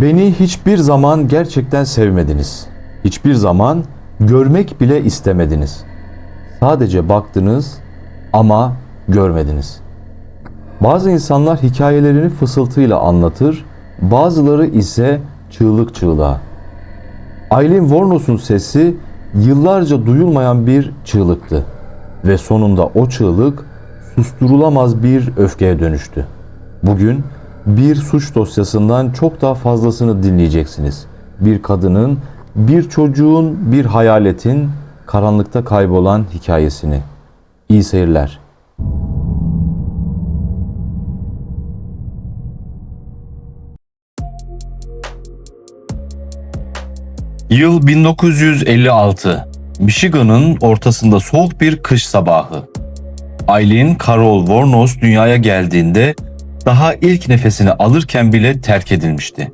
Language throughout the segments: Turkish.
Beni hiçbir zaman gerçekten sevmediniz. Hiçbir zaman görmek bile istemediniz. Sadece baktınız ama görmediniz. Bazı insanlar hikayelerini fısıltıyla anlatır, bazıları ise çığlık çığlığa. Aileen Warnos'un sesi yıllarca duyulmayan bir çığlıktı ve sonunda o çığlık susturulamaz bir öfkeye dönüştü. Bugün bir suç dosyasından çok daha fazlasını dinleyeceksiniz. Bir kadının, bir çocuğun, bir hayaletin karanlıkta kaybolan hikayesini. İyi seyirler. Yıl 1956. Michigan'ın ortasında soğuk bir kış sabahı. Eileen Carol Warnos dünyaya geldiğinde daha ilk nefesini alırken bile terk edilmişti.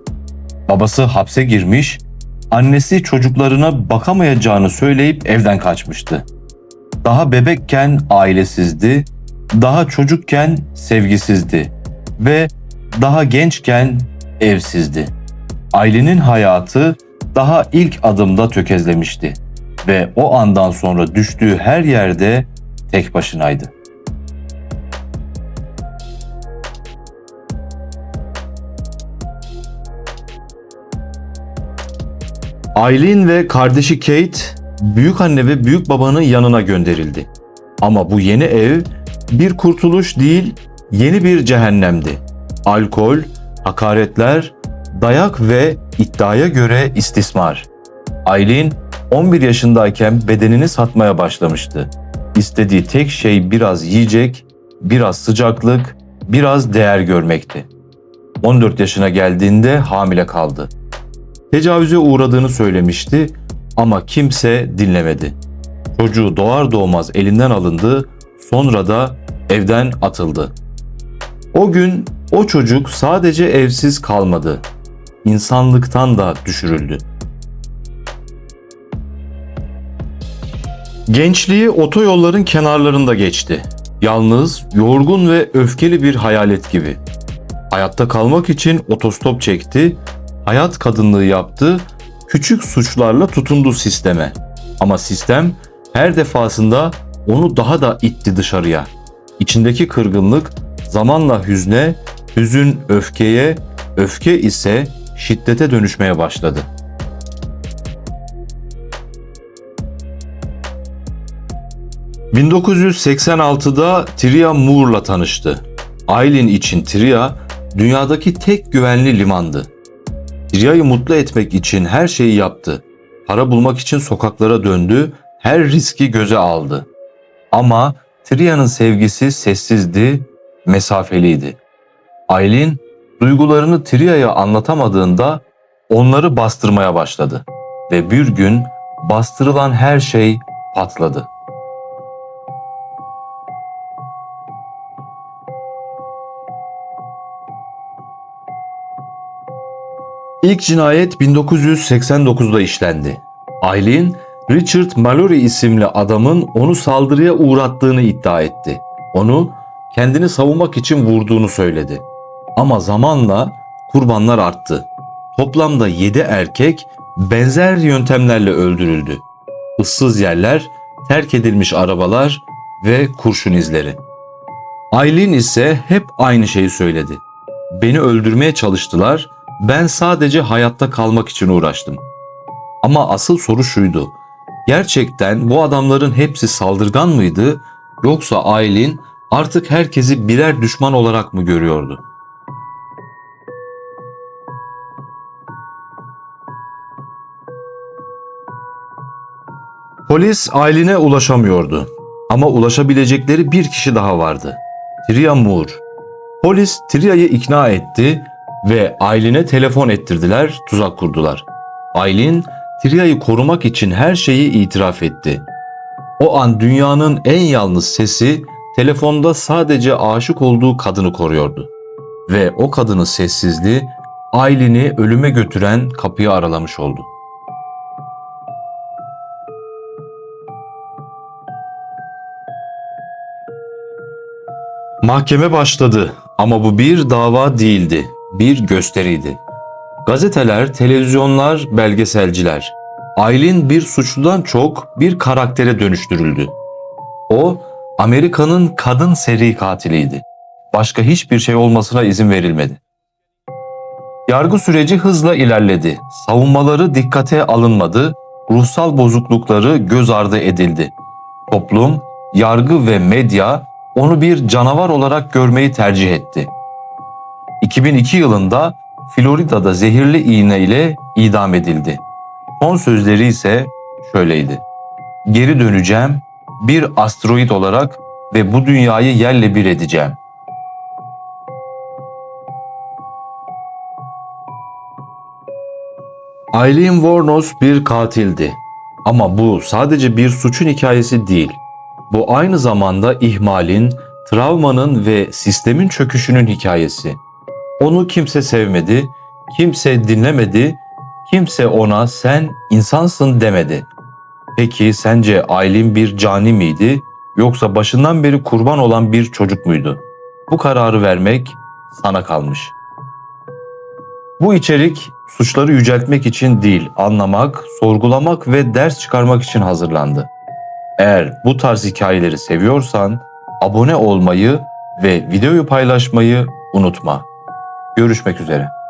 Babası hapse girmiş, annesi çocuklarına bakamayacağını söyleyip evden kaçmıştı. Daha bebekken ailesizdi, daha çocukken sevgisizdi ve daha gençken evsizdi. Ailenin hayatı daha ilk adımda tökezlemişti ve o andan sonra düştüğü her yerde tek başınaydı. Aileen ve kardeşi Kate büyük anne ve büyük babanın yanına gönderildi. Ama bu yeni ev bir kurtuluş değil, yeni bir cehennemdi. Alkol, hakaretler, dayak ve iddiaya göre istismar. Aileen 11 yaşındayken bedenini satmaya başlamıştı. İstediği tek şey biraz yiyecek, biraz sıcaklık, biraz değer görmekti. 14 yaşına geldiğinde hamile kaldı. Tecavüze uğradığını söylemişti ama kimse dinlemedi. Çocuğu doğar doğmaz elinden alındı, sonra da evden atıldı. O gün o çocuk sadece evsiz kalmadı. insanlıktan da düşürüldü. Gençliği otoyolların kenarlarında geçti. Yalnız, yorgun ve öfkeli bir hayalet gibi. Hayatta kalmak için otostop çekti, hayat kadınlığı yaptı, küçük suçlarla tutundu sisteme. Ama sistem her defasında onu daha da itti dışarıya. İçindeki kırgınlık zamanla hüzne, hüzün öfkeye, öfke ise şiddete dönüşmeye başladı. ...1986'da Tria Moore'la tanıştı. Aileen için Tria, dünyadaki tek güvenli limandı. Tria'yı mutlu etmek için her şeyi yaptı. Para bulmak için sokaklara döndü, her riski göze aldı. Ama Tria'nın sevgisi sessizdi, mesafeliydi. Aileen duygularını Tria'ya anlatamadığında onları bastırmaya başladı ve bir gün bastırılan her şey patladı. İlk cinayet 1989'da işlendi. Aileen, Richard Mallory isimli adamın onu saldırıya uğrattığını iddia etti. Onu kendini savunmak için vurduğunu söyledi. Ama zamanla kurbanlar arttı. Toplamda 7 erkek benzer yöntemlerle öldürüldü. Issız yerler, terk edilmiş arabalar ve kurşun izleri. Aileen ise hep aynı şeyi söyledi. Beni öldürmeye çalıştılar, ben sadece hayatta kalmak için uğraştım. Ama asıl soru şuydu. Gerçekten bu adamların hepsi saldırgan mıydı yoksa Aileen artık herkesi birer düşman olarak mı görüyordu? Polis Aileen'e ulaşamıyordu. Ama ulaşabilecekleri bir kişi daha vardı. Tria Moore. Polis Tria'yı ikna etti ve Aileen'e telefon ettirdiler, tuzak kurdular. Aileen, Tria'yı korumak için her şeyi itiraf etti. O an dünyanın en yalnız sesi telefonda sadece aşık olduğu kadını koruyordu. Ve o kadının sessizliği Aileen'i ölüme götüren kapıyı aralamış oldu. Mahkeme başladı ama bu bir dava değildi, bir gösteriydi. Gazeteler, televizyonlar, belgeselciler. Aylin bir suçludan çok bir karaktere dönüştürüldü. O, Amerika'nın kadın seri katiliydi. Başka hiçbir şey olmasına izin verilmedi. Yargı süreci hızla ilerledi. Savunmaları dikkate alınmadı, ruhsal bozuklukları göz ardı edildi. Toplum, yargı ve medya onu bir canavar olarak görmeyi tercih etti. 2002 yılında Florida'da zehirli iğne ile idam edildi. Son sözleri ise şöyleydi. Geri döneceğim bir asteroid olarak ve bu dünyayı yerle bir edeceğim. Eileen Warnos bir katildi. Ama bu sadece bir suçun hikayesi değil. Bu aynı zamanda ihmalin, travmanın ve sistemin çöküşünün hikayesi. Onu kimse sevmedi, kimse dinlemedi, kimse ona sen insansın demedi. Peki sence Aylin bir cani miydi yoksa başından beri kurban olan bir çocuk muydu? Bu kararı vermek sana kalmış. Bu içerik suçları yüceltmek için değil, anlamak, sorgulamak ve ders çıkarmak için hazırlandı. Eğer bu tarz hikayeleri seviyorsan abone olmayı ve videoyu paylaşmayı unutma. Görüşmek üzere.